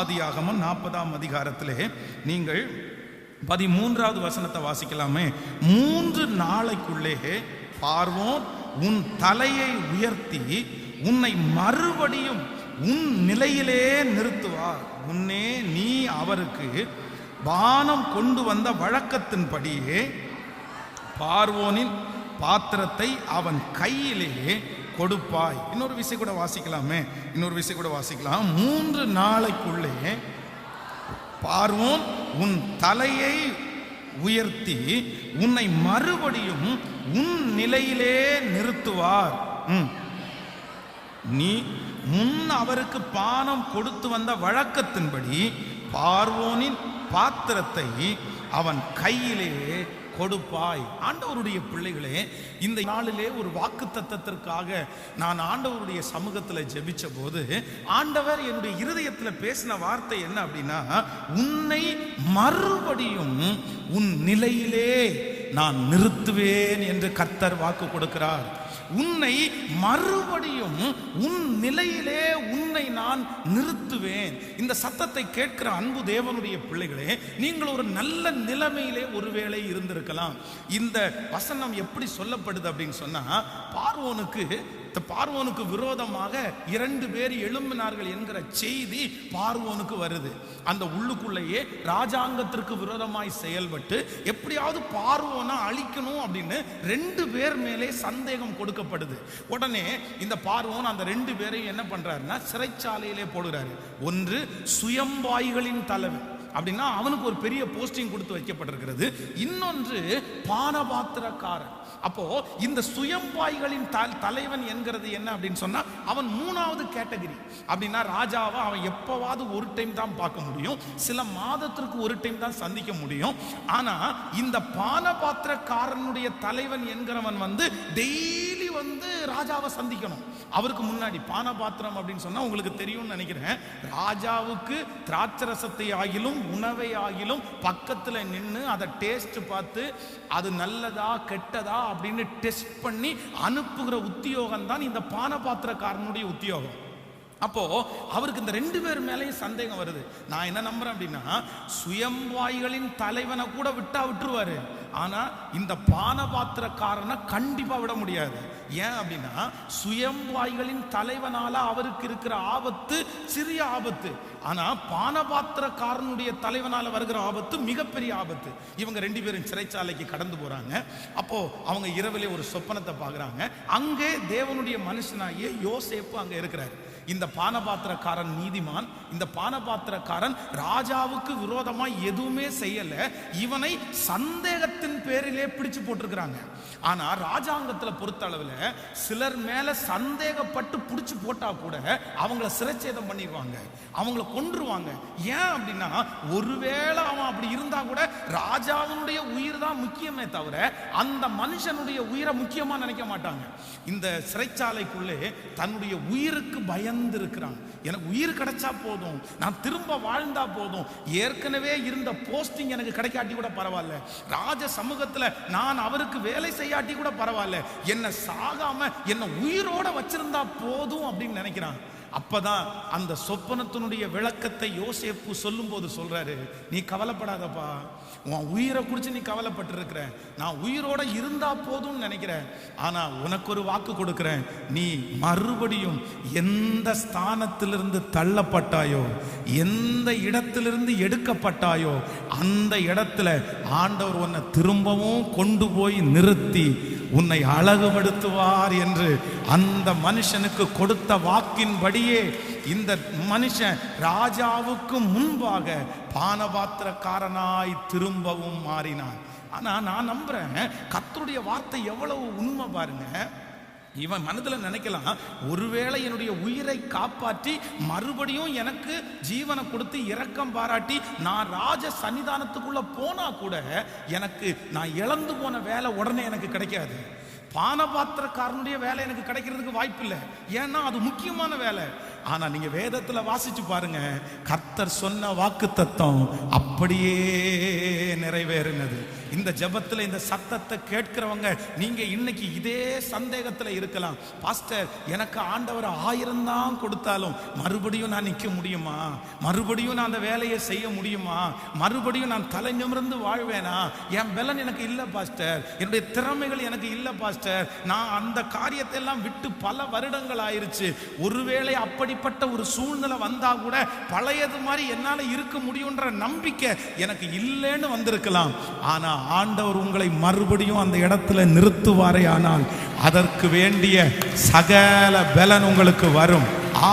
ஆதியாகமம் நாற்பதாம் அதிகாரத்திலே நீங்கள் பதிமூன்றாவது வசனத்தை வாசிக்கலாமே. மூன்று நாளைக்குள்ளே பார்வோன் உன் தலையை உயர்த்தி உன்னை மறுபடியும் உன் நிலையிலே நிறுத்துவார். உன்னே நீ அவருக்கு பானம் கொண்டு வந்த வழக்கத்தின்படியே பார்வோனின் பாத்திரத்தை அவன் கையிலே கொடுப்பாய். இன்னொரு விஷயம் கூட வாசிக்கலாமே. இன்னொரு விஷயம் கூட வாசிக்கலாம். மூன்று நாளைக்குள்ளே பார்வோன் உன் தலையை உயர்த்தி உன்னை மறுபடியும் உன் நிலையிலே நிறுத்துவார். நீ முன் அவருக்கு பானம் கொடுத்து வந்த வழக்கத்தின்படி பார்வோனின் பாத்திரத்தை அவன் கையிலே கொடுப்பாய். ஆண்டவருடைய பிள்ளைகளே இந்த நாளிலே ஒரு வாக்கு தத்தத்திற்காக நான் ஆண்டவருடைய சமூகத்தில் ஜெபிச்ச போது ஆண்டவர் என்னுடைய இருதயத்தில் பேசின வார்த்தை என்ன அப்படின்னா உன்னை மறுபடியும் உன் நிலையிலே நான் நிறுத்துவேன் என்று கர்த்தர் வாக்கு கொடுக்கிறார். உன்னை மறுபடியும் உன் நிலையிலே உன்னை நான் நிறுத்துவேன். இந்த சத்தத்தை கேட்கிற அன்பு தேவனுடைய பிள்ளைகளே நீங்கள் ஒரு நல்ல நிலைமையிலே ஒருவேளை இருந்திருக்கலாம். இந்த வசனம் எப்படி சொல்லப்படுது அப்படின்னு சொன்னா பார்வோனுக்கு பார்வோனுக்கு விரோதமாக இரண்டு பேர் எழும்பினார்கள் என்கிற செய்தி பார்வோனுக்கு வருது. அந்த உள்ளுக்குள்ளேயே ராஜாங்கத்திற்கு விரோதமாய் செயல்பட்டு எப்படியாவது பார்வோனை அழிக்கணும் அப்படின்னு ரெண்டு பேர் மேலே சந்தேகம் கொடுக்கப்படுது. உடனே இந்த பார்வோன் அந்த ரெண்டு பேரையும் என்ன பண்றாருன்னா சிறைச்சாலையிலே போடுறாரு. ஒன்று சுயம்பாய்களின் தலைவன் அப்படின்னா அவனுக்கு ஒரு பெரிய போஸ்டிங் கொடுத்து வைக்கப்பட்டிருக்கிறது. இன்னொன்று பானபாத்திரக்காரன். அப்போ இந்த சுயம்பாய்களின் தலைவன் என்கிறது என்ன அப்படின்னு சொன்னா அவன் மூணாவது கேட்டகரி அப்படின்னா ராஜாவை அவன் எப்பவாவது ஒரு டைம் தான் பார்க்க முடியும். சில மாதத்திற்கு ஒரு டைம் தான் சந்திக்க முடியும். ஆனா இந்த பானபாத்திரக்காரனுடைய தலைவன் என்கிறவன் வந்து டெய்லி வந்து ராஜாவை சந்திக்கணும். அவருக்கு முன்னாடி பானபாத்திரம் அப்படின்னு சொன்னா உங்களுக்கு தெரியும்னு நினைக்கிறேன். ராஜாவுக்கு திராட்சரசத்தை ஆகிலும் உணவை ஆகிலும் பக்கத்துல நின்று அதை டேஸ்ட் பார்த்து அது நல்லதா கெட்டதா அப்படின்னு டெஸ்ட் பண்ணி அனுப்புகிற உத்தியோகம் தான் இந்த பானபாத்திரக்காரனுடைய உத்தியோகம். அப்போ அவருக்கு இந்த ரெண்டு பேர் மேலேயும் சந்தேகம் வருது. நான் என்ன நம்புறேன் அப்படின்னா சுயம்வாய்களின் தலைவனை கூட விட்டா விட்டுருவாரு. ஆனா இந்த பானபாத்திரக்காரனை கண்டிப்பா விட முடியாது. ஏன் அப்படின்னா சுயம்வாய்களின் தலைவனால அவருக்கு இருக்கிற ஆபத்து சிறிய ஆபத்து. ஆனா பானபாத்திரக்காரனுடைய தலைவனால வருகிற ஆபத்து மிகப்பெரிய ஆபத்து. இவங்க ரெண்டு பேரும் சிறைச்சாலைக்கு கடந்து போறாங்க. அப்போ அவங்க இரவிலே ஒரு சொப்பனத்தை பாக்குறாங்க அங்கே தேவனுடைய மனுஷனாகிய யோசேப்பு அங்க இருக்கிறார். இந்த பானபாத்திரக்காரன் நீதிமான் இந்த பானபாத்திரக்காரன் ராஜாவுக்கு விரோதமா எதுவுமே செய்யல. இவனை சந்தேகத்தின் பேரிலே பிடிச்சு போட்டிருக்கிறாங்க. ஆனா ராஜாங்கத்துல பொறுத்த அளவுல சிலர் மேல சந்தேகப்பட்டு பிடிச்சு போட்டா கூட அவங்கள சிரச்சேதம் பண்ணிடுவாங்க அவங்கள கொன்றுவாங்க. ஏன் அப்படின்னா ஒருவேளை அவன் அப்படி இருந்தா கூட ராஜாவினுடைய உயிர் தான் முக்கியமே தவிர அந்த மனுஷனுடைய உயிரை முக்கியமா நினைக்க மாட்டாங்க. இந்த சிறைச்சாலைக்குள்ளே தன்னுடைய உயிருக்கு பயந்து இருக்கிறாங்க எனக்கு உயிர் கிடைச்சா போதும். நான் திரும்ப வாழ்ந்தா போதும். ஏற்கனவே இருந்த போஸ்டிங் எனக்கு கிடைக்காட்டி கூட பரவாயில்ல. ராஜ சமூகத்துல நான் அவருக்கு வேலை செய்யாட்டி கூட பரவாயில்ல. என்னை சாகாம என்னை உயிரோட வச்சிருந்தா போதும் அப்படின்னு நினைக்கிறான். அப்பதான் அந்த சொப்பனத்தினுடைய விளக்கத்தை யோசேப்பு சொல்லும்போது சொல்றாரு நீ கவலைப்படாதப்பா. உன் உயிரை குறித்து நீ கவலைப்பட்டிருக்கிற. நான் உயிரோட இருந்தா போதும்னு நினைக்கிறேன். ஆனா உனக்கு ஒரு வாக்கு கொடுக்கிறேன். நீ மறுபடியும் எந்த ஸ்தானத்திலிருந்து தள்ளப்பட்டாயோ எந்த இடத்திலிருந்து எடுக்கப்பட்டாயோ அந்த இடத்துல ஆண்டவர் உன்னை திரும்பவும் கொண்டு போய் நிறுத்தி உன்னை அழகுபடுத்துவார் என்று அந்த மனுஷனுக்கு கொடுத்த வாக்கின்படியே இந்த மனுஷன் ராஜாவுக்கு முன்பாக பானபாத்திரக்காரனாய் திரும்பவும் மாறினான். ஆனா நான் நம்புறேன் கத்தருடைய வார்த்தை எவ்வளவு உண்மை பாருங்க. இவன் மனதில் நினைக்கலாம் ஒருவேளை என்னுடைய உயிரை காப்பாற்றி மறுபடியும் எனக்கு ஜீவனை கொடுத்து இரக்கம் பாராட்டி நான் ராஜ சன்னிதானத்துக்குள்ள போனா கூட எனக்கு நான் இழந்து போன வேலை உடனே எனக்கு கிடைக்காது. பானபாத்திரக்காரனுடைய வேலை எனக்கு கிடைக்கிறதுக்கு வாய்ப்பு இல்லை ஏன்னா அது முக்கியமான வேலை. ஆனா நீங்க வேதத்துல வாசிச்சு பாருங்க கர்த்தர் சொன்ன வாக்கு தத்துவம் அப்படியே நிறைவேறினது. இந்த ஜெபத்துல இந்த சத்தத்தை கேட்கிறவங்க நீங்க இன்னைக்கு இதே சந்தேகத்துல இருக்கலாம். பாஸ்டர் எனக்கு ஆண்டவர் ஆயிரம் தான் கொடுத்தாலும் மறுபடியும் நான் நிக்க முடியுமா? மறுபடியும் நான் அந்த வேலையை செய்ய முடியுமா? மறுபடியும் நான் தலை நிமிர்ந்து வாழ்வேனா? என் பலன் எனக்கு இல்லை பாஸ்டர். என்னுடைய திறமைகள் எனக்கு இல்லை பாஸ்டர். நான் அந்த காரியத்தை எல்லாம் விட்டு பல வருடங்கள் ஆயிருச்சு. ஒருவேளை அப்படி அப்படிப்பட்ட ஒரு சூழ்நிலை வந்தா கூட பழையது மாதிரி என்னால இருக்க முடியும்ன்ற நம்பிக்கை எனக்கு இல்லைன்னு வந்திருக்கலாம். ஆனா ஆண்டவர் உங்களை மறுபடியும் அந்த இடத்துல நிறுத்துவாரே ஆனால் அதற்கு வேண்டிய சகல பலன் உங்களுக்கு வரும்.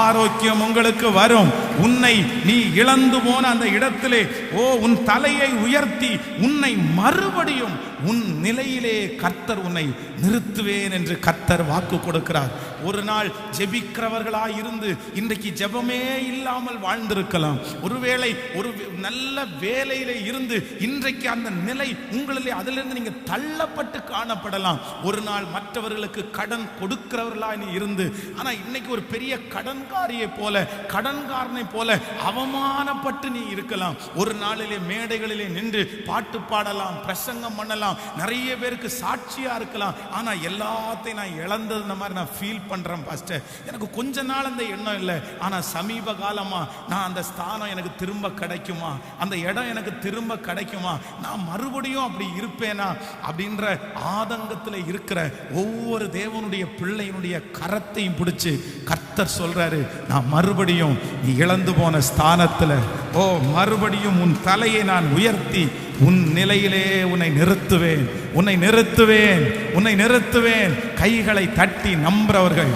ஆரோக்கியம் உங்களுக்கு வரும். உன்னை நீ இழந்து போன அந்த இடத்திலே ஓ உன் தலையை உயர்த்தி உன்னை மறுபடியும் உன் நிலையிலே கர்த்தர் உன்னை நிறுத்துவேன் என்று கர்த்தர் வாக்கு கொடுக்கிறார். ஒரு நாள் ஜெபிக்கிறவர்களாக இருந்து இன்றைக்கு ஜெபமே இல்லாமல் வாழ்ந்திருக்கலாம். ஒருவேளை ஒரு நல்ல வேலையில இருந்து இன்றைக்கு அந்த நிலை உங்களிலே அதிலிருந்து நீங்க தள்ளப்பட்டு காணப்படலாம். ஒரு நாள் மற்றவர்களுக்கு கடன் கொடுக்கிறவர்களா நீ இருந்து ஆனா இன்னைக்கு ஒரு பெரிய கடன்காரியை போல கடன்காரனை போல அவமானப்பட்டு நீ இருக்கலாம். ஒரு நாளிலே மேடைகளிலே நின்று பாட்டு பாடலாம் பிரசங்கம் பண்ணலாம் நிறைய பேருக்கு சாட்சியா இருக்கலாம். ஆனா எல்லாத்தையும் நான் இழந்தது மாதிரி நான் ஃபீல் பண்ணுறேன் பாஸ்டர் எனக்கு கொஞ்ச நாள் அந்த எண்ணம் இல்லை. ஆனால் சமீப காலமாக நான் அந்த ஸ்தானம் எனக்கு திரும்ப கிடைக்குமா? அந்த இடம் எனக்கு திரும்ப கிடைக்குமா? நான் மறுபடியும் அப்படி இருப்பேனா? அப்படின்ற ஆதங்கத்தில் இருக்கிற ஒவ்வொரு தேவனுடைய பிள்ளையினுடைய கரத்தையும் பிடிச்சி கர்த்தர் சொல்கிறாரு நான் மறுபடியும் நீ இழந்து போன ஸ்தானத்தில் ஓ மறுபடியும் உன் தலையை நான் உயர்த்தி உன் நிலையிலே உன்னை நிறுத்துவேன். உன்னை நிறுத்துவேன் உன்னை நிறுத்துவேன். கைகளை தட்டி நம்புறவர்கள்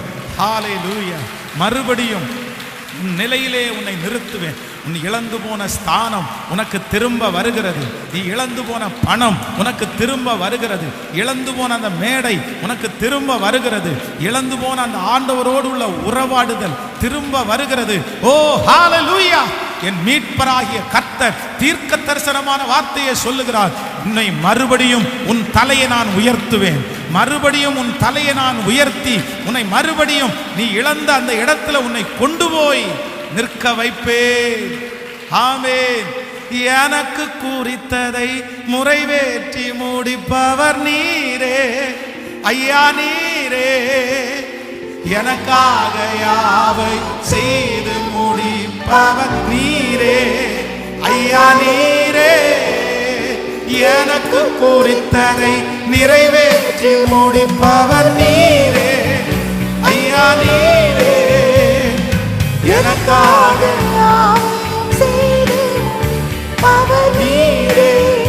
லூயா மறுபடியும் உன் நிலையிலே உன்னை நிறுத்துவேன். உன் இழந்து போன ஸ்தானம் உனக்கு திரும்ப வருகிறது. நீ இழந்து போன பணம் உனக்கு திரும்ப வருகிறது. இழந்து போன அந்த மேடை உனக்கு திரும்ப வருகிறது. இழந்து போன அந்த ஆண்டவரோடு உள்ள உறவாடுதல் திரும்ப வருகிறது. ஓ ஹalleluya என் மீட்பராகிய கர்த்தர் தீர்க்க தரிசனமான வார்த்தையை சொல்லுகிறார். உன்னை மறுபடியும் உன் தலையை நான் உயர்த்துவேன். மறுபடியும் உன் தலையை நான் உயர்த்தி உன்னை மறுபடியும் நீ இழந்த அந்த இடத்துல உன்னை கொண்டு போய் நிற்க வைப்பேன். ஆமேன். எனக்கு குறித்ததை முறைவேற்றி முடிப்பவர் நீரே. ஐயா நீரே. எனக்காக யாவை செய்து முடிப்பவர் நீரே. ஐயா நீரே. எனக்கு குறித்ததை நிறைவேற்றி முடிப்பவர் நீரே. ஐயா நீரே. எனக்காக நீரே.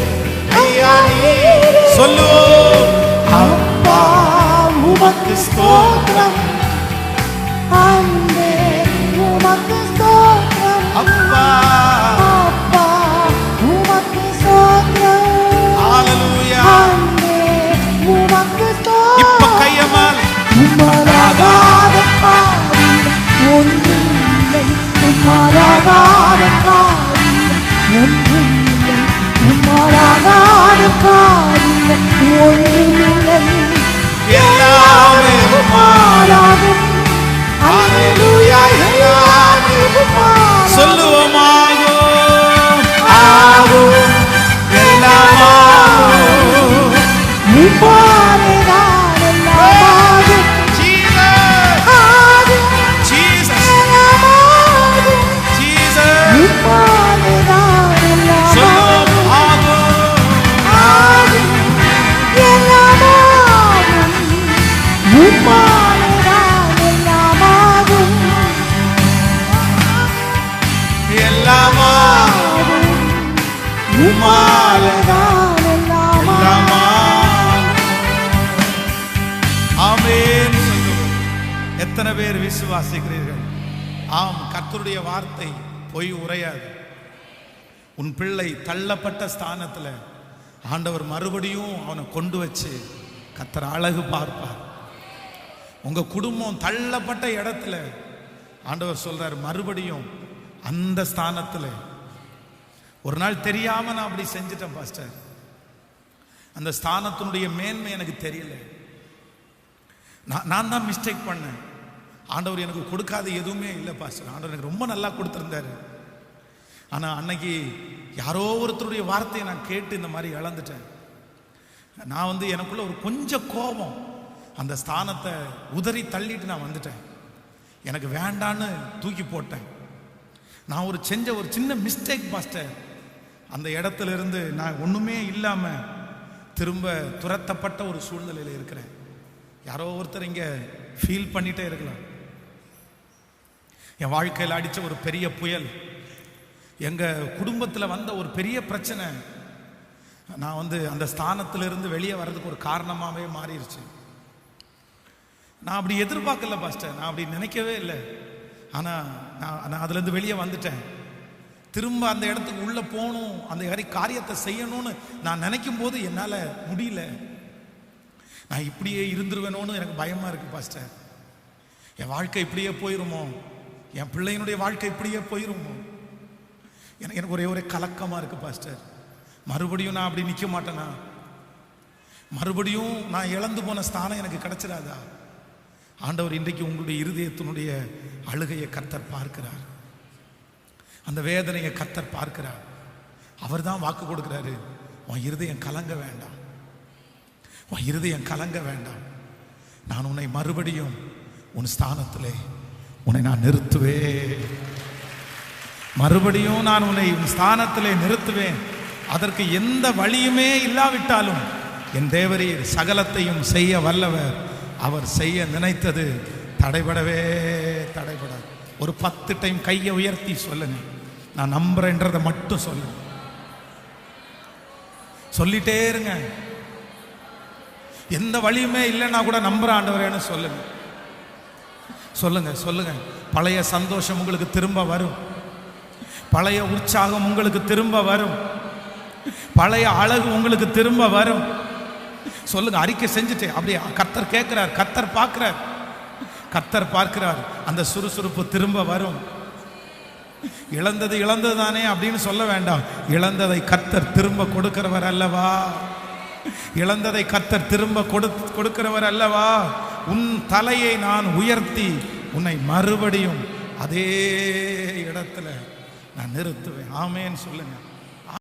ஐயா நீரே. சொல்லுவோம் அப்பா உமக்கு ஸ்தோத்திரம். எல்லாமே விசுவாசிக்கிறீர்கள். ஆம் கர்த்தருடைய வார்த்தை பொய் உரையாது. உன் பிள்ளை தள்ளப்பட்ட ஸ்தானத்துல ஆண்டவர் மறுபடியும் அவனை கொண்டு வச்சு கத்தர் அழகு பார்ப்பார். உங்க குடும்பம் தள்ளப்பட்ட இடத்துல ஆண்டவர் சொல்கிறார் மறுபடியும் அந்த ஸ்தானத்துல. ஒரு நாள் தெரியாம நான் அப்படி செஞ்சிட்டேன் பாஸ்டர். அந்த ஸ்தானத்தினுடைய மேன்மை எனக்கு தெரியல. நான் நான் தான் மிஸ்டேக் பண்ணேன். ஆண்டவர் எனக்கு கொடுக்காத எதுவுமே இல்லை பாஸ்டர் ஆண்டவர் எனக்கு ரொம்ப நல்லா கொடுத்துருந்தாரு. ஆனால் அன்னைக்கு யாரோ ஒருத்தருடைய வார்த்தையை நான் கேட்டு இந்த மாதிரி இழந்துட்டேன். நான் வந்து எனக்குள்ள ஒரு கொஞ்சம் கோபம் அந்த ஸ்தானத்தை உதறி தள்ளிட்டு நான் வந்துட்டேன். எனக்கு வேண்டான்னு தூக்கி போட்டேன். நான் ஒரு செஞ்ச ஒரு சின்ன மிஸ்டேக் பாஸ்டர் அந்த இடத்துல இருந்து நான் ஒன்றுமே இல்லாமல் திரும்ப துரத்தப்பட்ட ஒரு சூழ்நிலையில் இருக்கிறேன். யாரோ ஒருத்தர் இங்கே ஃபீல் பண்ணிட்டே இருக்கலாம். என் வாழ்க்கையில் அடித்த ஒரு பெரிய புயல். எங்கள் குடும்பத்தில் வந்த ஒரு பெரிய பிரச்சனை. நான் வந்து அந்த ஸ்தானத்திலிருந்து வெளியே வர்றதுக்கு ஒரு காரணமாகவே மாறிடுச்சு நான் அப்படி எதிர்பார்க்கல பாஸ்டர். நான் அப்படி நினைக்கவே இல்லை. ஆனால் நான் நான் அதுலேருந்து வெளியே வந்துட்டேன். திரும்ப அந்த இடத்துக்கு உள்ளே போகணும் அந்த மாதிரி காரியத்தை செய்யணும்னு நான் நினைக்கும் போது என்னால் முடியல. நான் இப்படியே இருந்துருவேனோன்னு எனக்கு பயமாக இருக்குது பாஸ்டர். என் வாழ்க்கை இப்படியே போயிருமோ? என் பிள்ளையினுடைய வாழ்க்கை இப்படியே போயிருமோ? எனக்கு எனக்கு ஒரே ஒரே கலக்கமாக இருக்குது பாஸ்டர். மறுபடியும் நான் அப்படி நிற்க மாட்டேனா? மறுபடியும் நான் இழந்து போன ஸ்தானம் எனக்கு கிடைச்சிடாதா? ஆண்டவர் இன்றைக்கு உங்களுடைய இருதயத்தினுடைய அழுகையை கத்தர் பார்க்கிறார். அந்த வேதனையை கத்தர் பார்க்கிறார். அவர் தான் வாக்கு கொடுக்குறாரு. உன் இருதயம் கலங்க வேண்டாம். உன் இருதயம் கலங்க வேண்டாம். நான் உன்னை மறுபடியும் உன் ஸ்தானத்திலே உன்னை நான் நிறுத்துவேன். மறுபடியும் நான் உன்னை உன் ஸ்தானத்திலே நிறுத்துவேன். அதற்கு எந்த வழியுமே இல்லாவிட்டாலும் என் தேவரீர் சகலத்தையும் செய்ய வல்லவர். அவர் செய்ய நினைத்தது தடைபடவே தடைபடாது. ஒரு பத்து டைம் கையை உயர்த்தி சொல்லுங்க. நான் நம்புறேன்றதை மட்டும் சொல்லுங்க. சொல்லிட்டே இருங்க. எந்த வழியுமே இல்லைன்னா கூட நம்புற ஆண்டவரேன்னு சொல்லுங்க. சொல்லுங்க சொல்லுங்க. பழைய சந்தோஷம் உங்களுக்கு திரும்ப வரும். பழைய உற்சாகம் உங்களுக்கு திரும்ப வரும். பழைய அழகு உங்களுக்கு திரும்ப வரும். சொல்லுங்க அறிக்கை செஞ்சுட்டு அப்படியே கத்தர் கேட்கிறார் கத்தர் பார்க்கிறார். கத்தர் பார்க்கிறார் அந்த சுறுசுறுப்பு திரும்ப வரும். இழந்தது இழந்தது தானே அப்படின்னு சொல்ல வேண்டாம். இழந்ததை கத்தர் திரும்ப கொடுக்கிறவர் அல்லவா? இழந்ததை கத்தர் திரும்ப கொடு கொடுக்கிறவர் அல்லவா? உன் தலையை நான் உயர்த்தி உன்னை மறுபடியும் அதே இடத்துல நான் நிறுத்துவேன். ஆமேன்னு சொல்லுங்க.